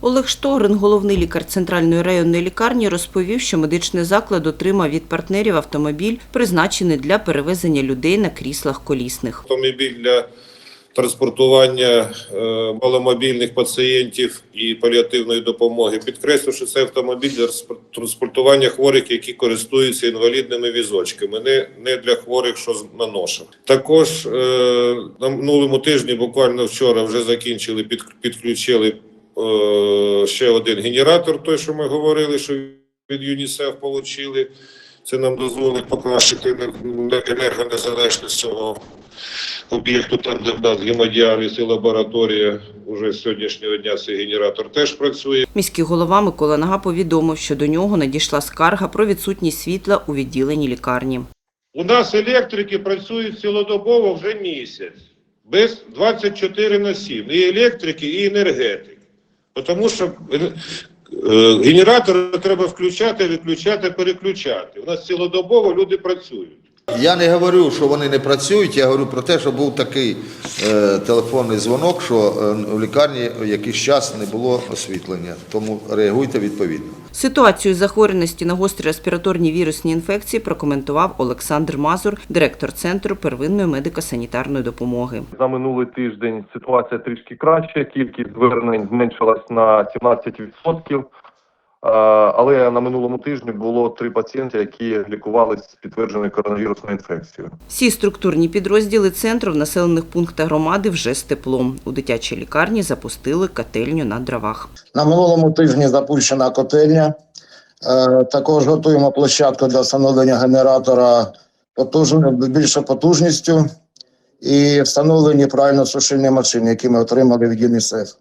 Олег Штогрин, головний лікар центральної районної лікарні, розповів, що медичний заклад отримав від партнерів автомобіль, призначений для перевезення людей на кріслах колісних. автомобіль для транспортування е, маломобільних пацієнтів і паліативної допомоги. Підкреслю, що це автомобіль для транспортування хворих, які користуються інвалідними візочками, не, не для хворих, що на ношах. Також е, на минулому тижні, буквально вчора, вже закінчили, підключили ще один генератор, той, що ми говорили, що від ЮНІСЕФ отримали. Це нам дозволить покращити енергонезалежність цього об'єкту, там, де в нас гемодіаліз і лабораторія. Уже з сьогоднішнього дня цей генератор теж працює. Міський голова Микола Нага повідомив, що до нього надійшла скарга про відсутність світла у відділенні лікарні. У нас електрики працюють цілодобово вже місяць, без 24 на 7. І електрики, і енергетики. Тому що е, генератори треба включати, виключати, переключати. У нас цілодобово люди працюють. Я не говорю, що вони не працюють. Я говорю про те, що був такий е, телефонний дзвонок, що е, в лікарні якийсь час не було освітлення. Тому реагуйте відповідно. Ситуацію захворюваності на гострі респіраторні вірусні інфекції прокоментував Олександр Мазур, директор центру первинної медико-санітарної допомоги. За минулий тиждень ситуація трішки краща, кількість звернень зменшилась на 17%. Е, Але на минулому тижні було три пацієнти, які лікувалися з підтвердженою коронавірусною інфекцією. Всі структурні підрозділи центру в населених пунктах громади вже з теплом. У дитячій лікарні запустили котельню на дровах. На минулому тижні запущена котельня. Е, Також готуємо площадку для встановлення генератора потужно, більшою потужністю і встановлені правильно сушильні машини, які ми отримали від ЮНІСЕФ.